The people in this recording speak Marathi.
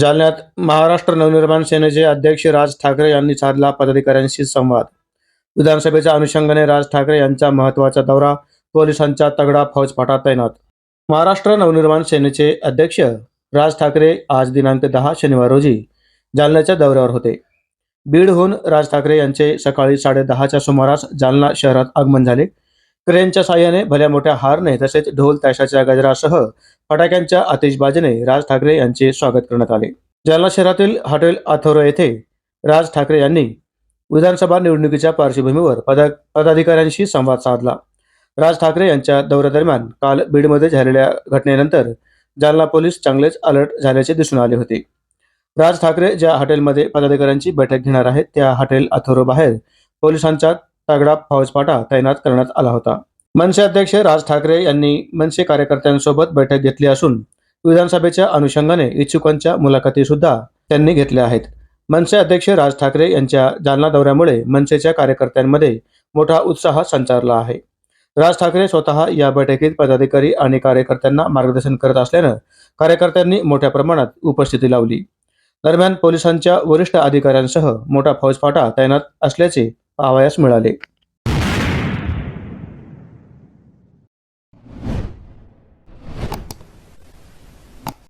जालन्यात महाराष्ट्र नवनिर्माण सेनेचे अध्यक्ष राज ठाकरे यांनी साधला पदाधिकाऱ्यांशी संवाद. विधानसभेच्या अनुषंगाने राज ठाकरे यांचा महत्त्वाचा दौरा पोलिसांचा तगडा फौजफाटा तैनात. महाराष्ट्र नवनिर्माण सेनेचे अध्यक्ष राज ठाकरे आज दिनांक दहा शनिवार रोजी जालन्याच्या दौऱ्यावर होते. बीडहून राज ठाकरे यांचे सकाळी साडेदहाच्या सुमारास जालना शहरात आगमन झाले. क्रेनच्या साह्याने भल्या मोठ्या हारने तसेच ढोल ताशाच्या गजरासह फटाक्यांच्या आतिषबाजीने राज ठाकरे यांचे स्वागत करण्यात आले. जालना शहरातील हॉटेल अथोरो येथे राज ठाकरे यांनी विधानसभा निवडणुकीच्या पार्श्वभूमीवर पदा पदाधिकाऱ्यांशी संवाद साधला. राज ठाकरे यांच्या दौऱ्यादरम्यान काल बीडमध्ये झालेल्या घटनेनंतर जालना पोलीस चांगलेच अलर्ट झाल्याचे दिसून आले होते. राज ठाकरे ज्या हॉटेलमध्ये पदाधिकाऱ्यांची बैठक घेणार आहेत त्या हॉटेल अथोरो बाहेर पोलिसांच्या तगडा फौजफाटा तैनात करण्यात आला होता. मनसे अध्यक्ष राज ठाकरे यांनी मनसे कार्यकर्त्यांसोबत बैठक घेतली असून विधानसभेच्या अनुषंगाने इच्छुकांच्या मुलाखती सुद्धा त्यांनी घेतल्या आहेत. मनसे अध्यक्ष राज ठाकरे यांच्या जालना दौऱ्यामुळे मनसेच्या कार्यकर्त्यांमध्ये मोठा उत्साह संचारला आहे. राज ठाकरे स्वतः या बैठकीत पदाधिकारी आणि कार्यकर्त्यांना मार्गदर्शन करत असल्यानं कार्यकर्त्यांनी मोठ्या प्रमाणात उपस्थिती लावली. दरम्यान पोलिसांच्या वरिष्ठ अधिकाऱ्यांसह मोठा फौजफाटा तैनात असल्याचे आवयास मिळाले.